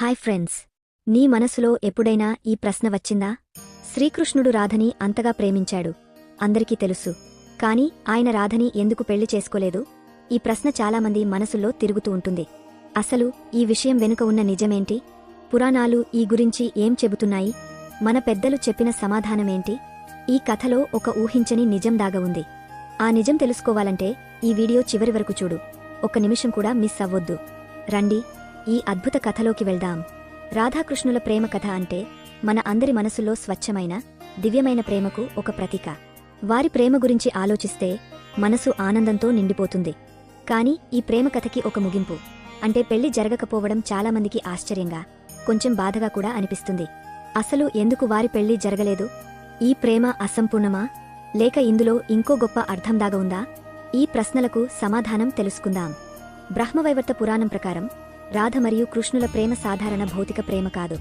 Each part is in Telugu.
Hi friends. నీ మనసులో ఎప్పుడైనా ఈ ప్రశ్న వచ్చిందా? శ్రీకృష్ణుడు రాధని అంతగా ప్రేమించాడు. అందరికీ తెలుసు. కాని ఆయన రాధని ఎందుకు పెళ్ళి చేసుకోలేదు? ఈ ప్రశ్న చాలామంది మనసుల్లో తిరుగుతూ ఉంటుంది. అసలు ఈ విషయం వెనుక ఉన్న నిజమేంటి? పురాణాలు ఈ గురించి ఏం చెబుతున్నాయి? మన పెద్దలు చెప్పిన సమాధానమేంటి? ఈ కథలో ఒక ఊహించని నిజం దాగ ఉంది. ఆ నిజం తెలుసుకోవాలంటే ఈ వీడియో చివరి వరకు చూడు. ఒక్క నిమిషం కూడా మిస్ అవ్వొద్దు. రండి. ఈ అద్భుత కథలోకి వెళ్దాం. రాధాకృష్ణుల ప్రేమ కథ అంటే మన అందరి మనసులో స్వచ్ఛమైన దివ్యమైన ప్రేమకు ఒక ప్రతీక. వారి ప్రేమ గురించి ఆలోచిస్తే మనసు ఆనందంతో నిండిపోతుంది. కాని ఈ ప్రేమ కథకి ఒక ముగింపు. అంటే పెళ్ళి జరగకపోవడం చాలామందికి ఆశ్చర్యంగా కొంచెం బాధగా కూడా అనిపిస్తుంది. అసలు ఎందుకు వారి పెళ్ళి జరగలేదు? ఈ ప్రేమ అసంపూర్ణమా? లేక ఇందులో ఇంకో గొప్ప అర్థం దాగా ఉందా? ఈ ప్రశ్నలకు సమాధానం తెలుసుకుందాం. బ్రహ్మవైవర్త పురాణం ప్రకారం రాధ మరియు కృష్ణుల ప్రేమ సాధారణ భౌతిక ప్రేమ కాదు.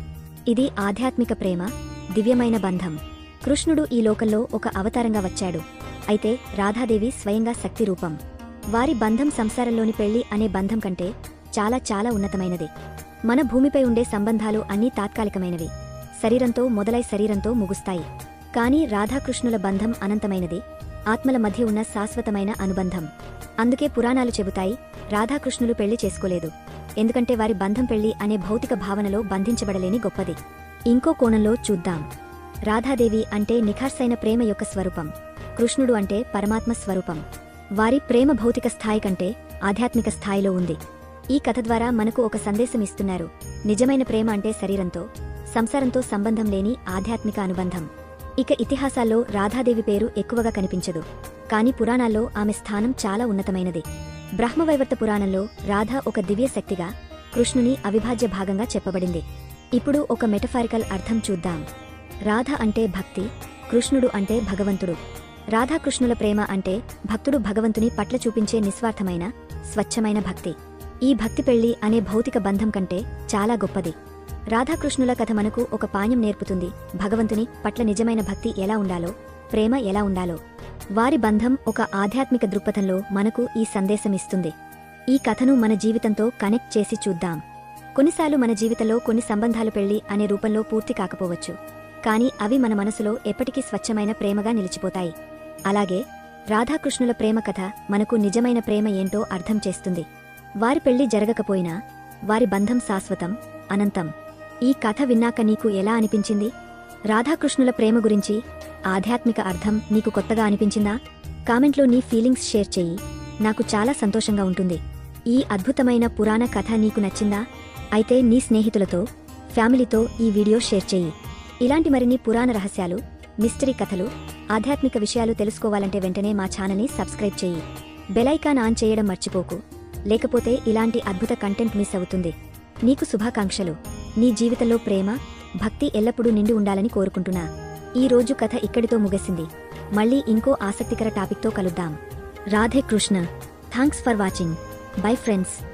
ఇది ఆధ్యాత్మిక ప్రేమ దివ్యమైన బంధం. కృష్ణుడు ఈ లోకంలో ఒక అవతారంగా వచ్చాడు. అయితే రాధాదేవి స్వయంగా శక్తి రూపం. వారి బంధం సంసారంలోని పెళ్ళి అనే బంధం కంటే చాలా చాలా ఉన్నతమైనది. మన భూమిపై ఉండే సంబంధాలు అన్నీ తాత్కాలికమైనవి. శరీరంతో మొదలై శరీరంతో ముగుస్తాయి. కానీ రాధాకృష్ణుల బంధం అనంతమైనది. ఆత్మల మధ్య ఉన్న శాశ్వతమైన అనుబంధం. అందుకే పురాణాలు చెబుతాయి రాధాకృష్ణులు పెళ్ళి చేసుకోలేదు. ఎందుకంటే వారి బంధం పెళ్ళి అనే భౌతిక భావనలో బంధించబడలేని గొప్పది. ఇంకో కోణంలో చూద్దాం. రాధాదేవి అంటే నిఖార్సైన ప్రేమ యొక్క స్వరూపం. కృష్ణుడు అంటే పరమాత్మ స్వరూపం. వారి ప్రేమ భౌతిక స్థాయి కంటే ఆధ్యాత్మిక స్థాయిలో ఉంది. ఈ కథ ద్వారా మనకు ఒక సందేశం ఇస్తున్నారు. నిజమైన ప్రేమ అంటే శరీరంతో సంసారంతో సంబంధం లేని ఆధ్యాత్మిక అనుబంధం. ఇక ఇతిహాసాల్లో రాధాదేవి పేరు ఎక్కువగా కనిపించదు. కాని పురాణాల్లో ఆమె స్థానం చాలా ఉన్నతమైనది. బ్రహ్మవైవర్త పురాణంలో రాధ ఒక దివ్య శక్తిగా కృష్ణుని అవిభాజ్య భాగంగా చెప్పబడింది. ఇప్పుడు ఒక మెటఫారికల్ అర్థం చూద్దాం. రాధ అంటే భక్తి కృష్ణుడు అంటే భగవంతుడు. రాధాకృష్ణుల ప్రేమ అంటే భక్తుడు భగవంతుని పట్ల చూపించే నిస్వార్థమైన స్వచ్ఛమైన భక్తి. ఈ భక్తి పెళ్ళి అనే భౌతిక బంధం కంటే చాలా గొప్పది. రాధాకృష్ణుల కథ మనకు ఒక పాణ్యం నేర్పుతుంది. భగవంతుని పట్ల నిజమైన భక్తి ఎలా ఉండాలో ప్రేమ ఎలా ఉండాలో. వారి బంధం ఒక ఆధ్యాత్మిక దృక్పథంలో మనకు ఈ సందేశం ఇస్తుంది ఈ కథను మన జీవితంతో కనెక్ట్ చేసి చూద్దాం. కొన్నిసార్లు మన జీవితంలో కొన్ని సంబంధాలు పెళ్ళి అనే రూపంలో పూర్తి కాకపోవచ్చు. కానీ అవి మన మనసులో ఎప్పటికీ స్వచ్ఛమైన ప్రేమగా నిలిచిపోతాయి. అలాగే రాధాకృష్ణుల ప్రేమ కథ మనకు నిజమైన ప్రేమ ఏంటో అర్థం చేస్తుంది. వారి పెళ్ళి జరగకపోయినా వారి బంధం శాశ్వతం అనంతం. ఈ కథ విన్నాక నీకు ఎలా అనిపించింది? రాధాకృష్ణుల ప్రేమ గురించి ఆధ్యాత్మిక అర్థం నీకు కొత్తగా అనిపించిందా? కామెంట్లో నీ ఫీలింగ్స్ షేర్ చెయ్యి నాకు చాలా సంతోషంగా ఉంటుంది. ఈ అద్భుతమైన పురాణ కథ నీకు నచ్చిందా? అయితే నీ స్నేహితులతో ఫ్యామిలీతో ఈ వీడియో షేర్ చెయ్యి ఇలాంటి మరిన్ని పురాణ రహస్యాలు మిస్టరీ కథలు ఆధ్యాత్మిక విషయాలు తెలుసుకోవాలంటే వెంటనే మా ఛానల్ని సబ్స్క్రైబ్ చెయ్యి బెలైకాన్ ఆన్ చేయడం మర్చిపోకు. లేకపోతే ఇలాంటి అద్భుత కంటెంట్ మిస్ అవుతుంది. నీకు శుభాకాంక్షలు. నీ జీవితంలో ప్రేమ భక్తి ఎల్లప్పుడూ నిండి ఉండాలని కోరుకుంటున్నా. ఈ రోజు కథ ఇక్కడితో ముగిసింది. మళ్ళీ ఇంకో ఆసక్తికర టాపిక్తో కలుద్దాం. Radhe Krishna thanks for watching. Bye friends.